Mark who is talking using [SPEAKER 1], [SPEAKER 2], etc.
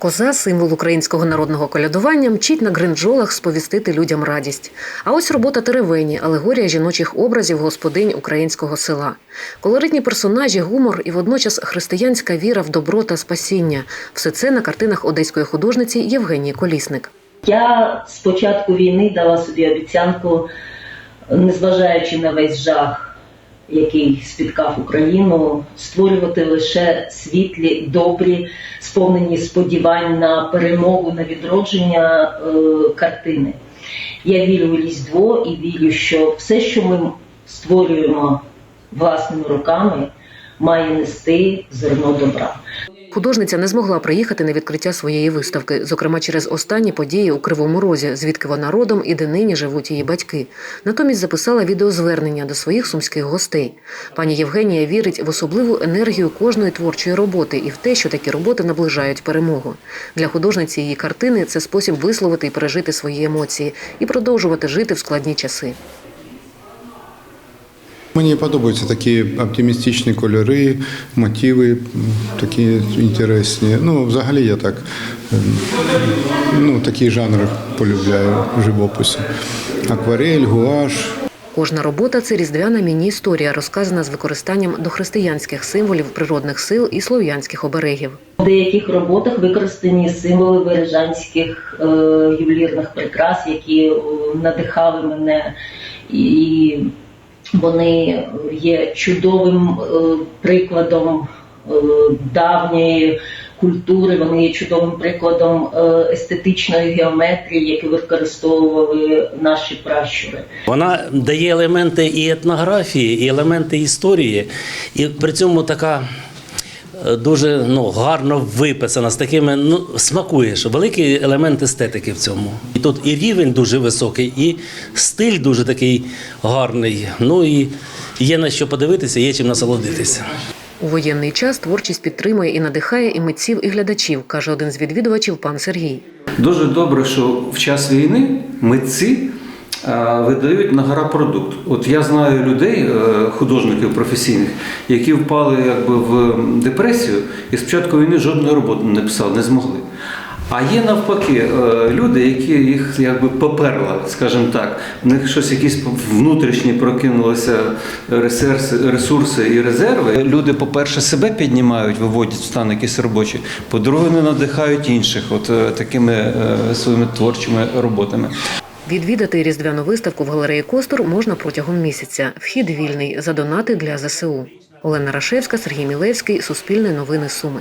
[SPEAKER 1] Коза, символ українського народного колядування, мчить на гринджолах сповістити людям радість. А ось робота теревені, алегорія жіночих образів господинь українського села. Колоритні персонажі, гумор і водночас християнська віра в добро та спасіння. Все це на картинах одеської художниці Євгенії Колісник.
[SPEAKER 2] Я з початку війни дала собі обіцянку, незважаючи на весь жах, який спіткав Україну, створювати лише світлі, добрі, сповнені сподівань на перемогу, на відродження е, картини. Я вірю у Різдво і вірю, що все, що ми створюємо власними руками, має нести зерно добра.
[SPEAKER 1] Художниця не змогла приїхати на відкриття своєї виставки, зокрема через останні події у Кривому Розі, звідки вона родом і де нині живуть її батьки. Натомість записала відеозвернення до своїх сумських гостей. Пані Євгенія вірить в особливу енергію кожної творчої роботи і в те, що такі роботи наближають перемогу. Для художниці її картини це спосіб висловити і пережити свої емоції і продовжувати жити в складні часи.
[SPEAKER 3] Мені подобаються такі оптимістичні кольори, мотиви такі інтересні. Ну, взагалі я так ем, ну, такі жанри полюбляю в живописі. Акварель, гуаш.
[SPEAKER 1] Кожна робота це різдвяна міні-історія, розказана з використанням дохристиянських символів природних сил і слов'янських оберегів.
[SPEAKER 2] У деяких роботах використані символи бережанських е, ювелірних прикрас, які надихали мене, і вони є чудовим е, прикладом е, давньої культури. Вони є чудовим прикладом е, естетичної геометрії, яку використовували наші пращури.
[SPEAKER 4] Вона дає елементи і етнографії, і елементи історії, і при цьому така. Е, Дуже ну, гарно виписана, з такими ну, смакуєш. Великий елемент естетики в цьому. І тут і рівень дуже високий, і стиль дуже такий гарний. Ну і є на що подивитися, є чим насолодитися.
[SPEAKER 1] У воєнний час творчість підтримує і надихає і митців, і глядачів, каже один з відвідувачів пан Сергій.
[SPEAKER 5] Дуже добре, що в час війни митці видають на гора продукт. От я знаю людей, е, художників професійних, які впали якби в депресію і з початку війни жодної роботи не написали, не змогли. А є навпаки е, люди, які їх якби поперла, скажімо так. В них щось якісь внутрішні прокинулися ресурси, ресурси і резерви. Люди, по-перше, себе піднімають, виводять в стан якийсь робочий. По-друге, вони надихають інших, от е, такими е, своїми творчими роботами.
[SPEAKER 1] Відвідати різдвяну виставку в галереї Костур можна протягом місяця. Вхід вільний за донати для ЗСУ. Олена Рашевська, Сергій Мілевський, Суспільне новини Суми.